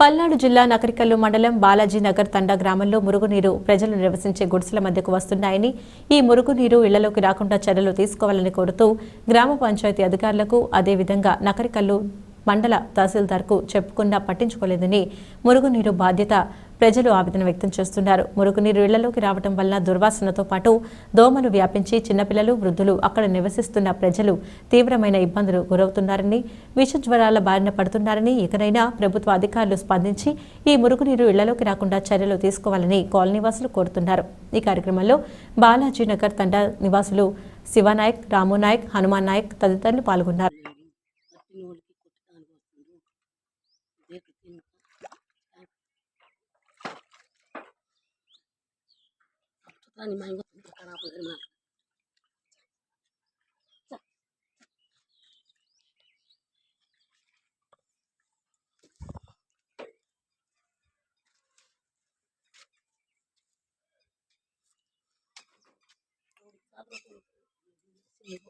పల్నాడు జిల్లా నకరికల్లు మండలం బాలాజీ నగర్ తండా గ్రామంలో మురుగునీరు ప్రజలు నివసించే గుడిసెల మధ్యకు వస్తున్నాయని ఈ మురుగునీరు ఇళ్ళలోకి రాకుండా చర్యలు తీసుకోవాలని కోరుతూ గ్రామ పంచాయతీ అధికారులకు అదేవిధంగా నకరికల్లు మండల తహసీల్దార్కు చెప్పుకున్నా పట్టించుకోలేదని మురుగునీరు బాధ్యత ప్రజలు ఆవేదన వ్యక్తం చేస్తున్నారు. మురుగునీరు ఇళ్ళలోకి రావడం వల్ల దుర్వాసనతో పాటు దోమలు వ్యాపించి చిన్నపిల్లలు వృద్ధులు అక్కడ నివసిస్తున్న ప్రజలు తీవ్రమైన ఇబ్బందులు గురవుతున్నారని విష జ్వరాల బారిన పడుతున్నారని ఇకనైనా ప్రభుత్వ అధికారులు స్పందించి ఈ మురుగునీరు ఇళ్ళలోకి రాకుండా చర్యలు తీసుకోవాలని కాలనీవాసులు కోరుతున్నారు. ఈ కార్యక్రమంలో బాలాజీనగర్ తండా నివాసులు శివనాయక్ రామునాయక్ హనుమాన్ నాయక్ తదితరులు పాల్గొన్నారు. అప్పుడు మా ఇంకో ఖరాబ్ మాట Kami itu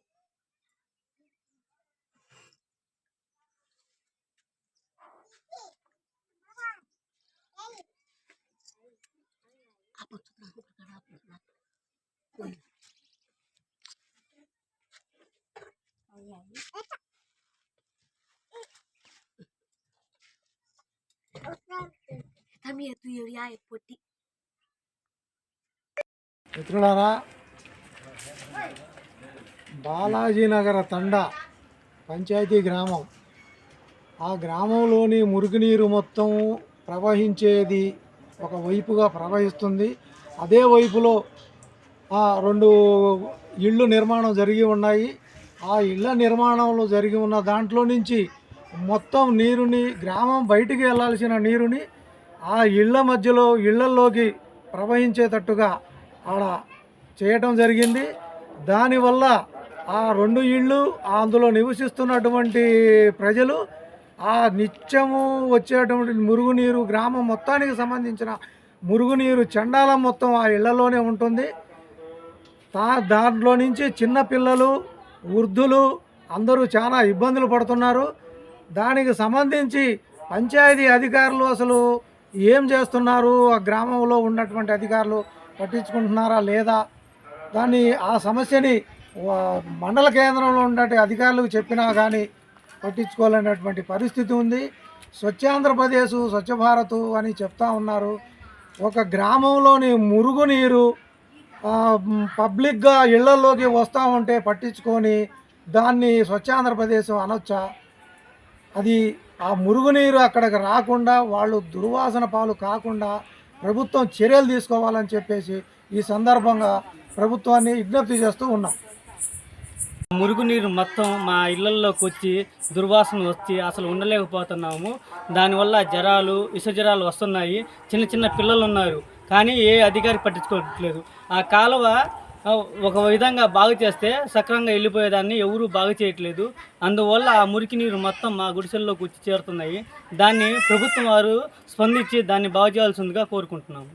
మిత్రులారా బాలాజీనగర తండ పంచాయతీ గ్రామం. ఆ గ్రామంలోని మురుగునీరు మొత్తం ప్రవహించేది ఒక వైపుగా ప్రవహిస్తుంది. అదే వైపులో ఆ, రెండు ఇళ్ళు నిర్మాణం జరిగి ఉన్నాయి. ఆ ఇళ్ళ నిర్మాణంలో జరిగి ఉన్న దాంట్లో నుంచి మొత్తం నీరుని గ్రామం బయటికి వెళ్ళాల్సిన నీరుని ఆ ఇళ్ళ మధ్యలో ఇళ్ళల్లోకి ప్రవహించేటట్టుగా ఆడ చేయటం జరిగింది. దానివల్ల ఆ రెండు ఇళ్ళు అందులో నివసిస్తున్నటువంటి ప్రజలు ఆ నిత్యము వచ్చేటువంటి మురుగునీరు గ్రామం మొత్తానికి సంబంధించిన మురుగునీరు చండాలం మొత్తం ఆ ఇళ్ళలోనే ఉంటుంది. తా దాంట్లో నుంచి చిన్నపిల్లలు వృద్ధులు అందరూ చాలా ఇబ్బందులు పడుతున్నారు. దానికి సంబంధించి పంచాయతీ అధికారులు అసలు ఏం చేస్తున్నారు? ఆ గ్రామంలో ఉన్నటువంటి అధికారులు పట్టించుకుంటున్నారా లేదా? దాన్ని ఆ సమస్యని మండల కేంద్రంలో ఉన్నటువంటి అధికారులకు చెప్పినా కానీ పట్టించుకోలేనటువంటి పరిస్థితి ఉంది. స్వచ్ఛాంధ్రప్రదేశ్ స్వచ్ఛ భారత్ అని చెప్తా ఉన్నారు. ఒక గ్రామంలోని మురుగునీరు పబ్లిక్గా ఇళ్ళలోకి వస్తూ ఉంటే పట్టించుకొని దాన్ని స్వచ్ఛాంధ్రప్రదేశ్ అనొచ్చా? అది ఆ మురుగునీరు అక్కడికి రాకుండా వాళ్ళు దుర్వాసన పాలు కాకుండా ప్రభుత్వం చర్యలు తీసుకోవాలని చెప్పేసి ఈ సందర్భంగా ప్రభుత్వాన్ని విజ్ఞప్తి చేస్తూ ఉన్నాం. మురుగునీరు మొత్తం మా ఇళ్ళలోకి వచ్చి దుర్వాసన వచ్చి అసలు ఉండలేకపోతున్నాము. దానివల్ల జ్వరాలు విష జ్వరాలు వస్తున్నాయి. చిన్న చిన్న పిల్లలు ఉన్నారు. కానీ ఏ అధికారి పట్టించుకోవట్లేదు. ఆ కాలువ ఒక విధంగా బాగు చేస్తే సక్రమంగా వెళ్ళిపోయేదాన్ని ఎవరూ బాగు చేయట్లేదు. అందువల్ల ఆ మురికి నీరు మొత్తం మా గుడిసెల్లోకి వచ్చి చేరుతున్నాయి. దాన్ని ప్రభుత్వం వారు స్పందించి దాన్ని బాగు చేయాల్సిందిగా కోరుకుంటున్నాము.